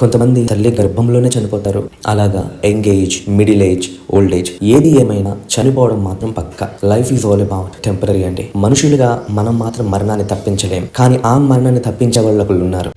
కొంతమంది తల్లి గర్భంలోనే చనిపోతారు. అలాగా young age middle age old age ఏది ఏమైనా చనిపోవడం మాత్రం పక్క. Life is all about temporary అండి. మనుషులుగా మనం మాత్రం మరణాన్ని తప్పించలేం. కానీ ఆ మరణాన్ని తప్పించే వాళ్ళు ఉన్నారు.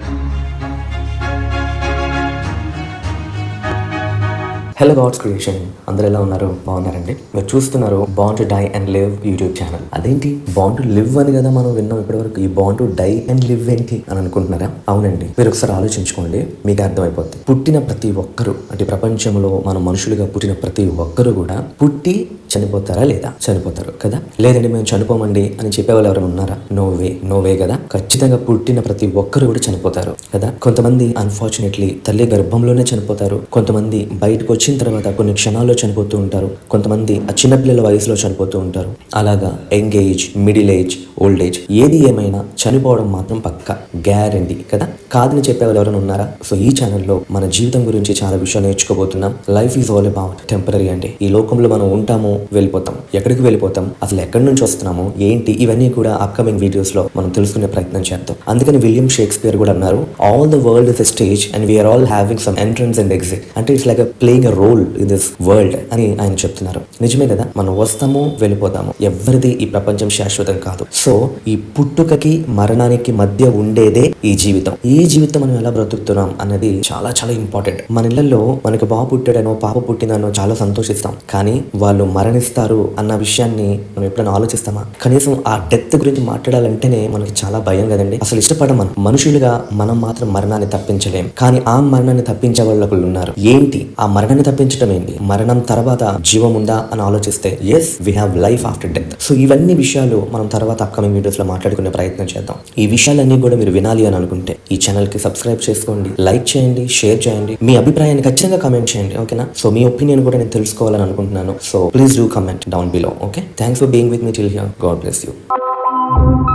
హలో గాడ్స్ క్రియేషన్ అందరూ ఎలా ఉన్నారు? బాగున్నారండి. మీరు చూస్తున్నారు bond to die and live YouTube channel అదేంటి? బాండ్ టు లివ్ అని కదా మనం విన్నాం ఇప్పటివరకు. ఈ bond to die and live ఏంటి అని అనుకుంటున్నారా? అవునండి. మీరు ఒకసారి ఆలోచించుకోండి. మీకు అర్థమైపోద్ది. పుట్టిన ప్రతి ఒక్కరు అంటే ప్రపంచంలో మన మనుషులుగా పుట్టిన ప్రతి ఒక్కరు కూడా పుట్టి చనిపోతారా లేదా? చనిపోతారు కదా? లేదండి మేము చనిపోమండి అని చెప్పేవాళ్ళు ఎవరైనా ఉన్నారా? నో వే నో వే కదా? ఖచ్చితంగా పుట్టిన ప్రతి ఒక్కరు కూడా చనిపోతారు కదా? కొంతమంది అన్ఫార్చునేట్లీ తల్లి గర్భంలోనే చనిపోతారు. కొంతమంది బయటకు వచ్చిన తర్వాత కొన్ని క్షణాల్లో చనిపోతూ ఉంటారు. కొంతమంది ఆ చిన్నపిల్లల వయసులో చనిపోతూ ఉంటారు. అలాగా young age middle age old age ఏది ఏమైనా చనిపోవడం మాత్రం పక్క గ్యారంటీ కదా? కాదని చెప్పేవాళ్ళు ఎవరైనా ఉన్నారా? సో ఈ ఛానల్లో మన జీవితం గురించి చాలా విషయాలు నేర్చుకోబోతున్నాం. Life is all about temporary అండి ఈ లోకంలో మనం ఉంటాము వెళ్ళిపోతాం. ఎక్కడికి వెళ్ళిపోతాం? అసలు ఎక్కడి నుంచి వస్తున్నాము? ఏంటి? ఇవన్నీ కూడా అప్కమింగ్ వీడియోస్లో మనం తెలుసుకునే ప్రయత్నం చేద్దాం. అందుకని విలియం షేక్స్పియర్ కూడా అన్నారు all the world is a stage and we are all having some entrance and exit అంటే it's like playing a role in this world అని ఆయన చెప్తున్నారు. నిజమే కదా? మనం వస్తాము వెళ్ళిపోతాము. ఎవరిది ఈ ప్రపంచం శాశ్వతం కాదు. సో ఈ పుట్టుకకి మరణానికి మధ్య ఉండేదే ఈ జీవితం. ఈ జీవితం మనం ఎలా బ్రతుకుతున్నాం అన్నది చాలా చాలా ఇంపార్టెంట్ మన ఇళ్ళలో మనకి బాబు పుట్టాడనో పాప పుట్టిందనో చాలా సంతోషిస్తాం. కానీ వాళ్ళు మరణిస్తారు అన్న విషయాన్ని మనం ఎప్పుడైనా ఆలోచిస్తామా? కనీసం ఆ డెత్ గురించి మాట్లాడాలంటేనే మనకి చాలా భయం కదండి. అసలు ఇష్టపడం మనం. మనుషులుగా మనం మాత్రం మరణాన్ని తప్పించలేం. కానీ ఆ మరణాన్ని తప్పించే వాళ్ళు ఒకళ్ళు ఉన్నారు. ఏంటి? ఆ మరణాన్ని తప్పించడం ఏంటి? మరణం తర్వాత జీవం ఉందా అని ఆలోచిస్తే yes we have life after death so ఇవన్నీ విషయాలు మనం తర్వాత అప్కమింగ్ వీడియోస్లో మాట్లాడుకునే ప్రయత్నం చేద్దాం. ఈ విషయాలన్నీ కూడా మీరు వినాలి అని అనుకుంటే ఈ ఛానల్కి సబ్స్క్రైబ్ చేసుకోండి లైక్ చేయండి షేర్ చేయండి. మీ అభిప్రాయాన్ని ఖచ్చితంగా కామెంట్ చేయండి ఓకేనా సో మీ ఒపీనియన్ కూడా నేను తెలుసుకోవాలని అనుకుంటున్నాను. So please please do comment down below. Okay. Thanks for being with me till here. God bless you.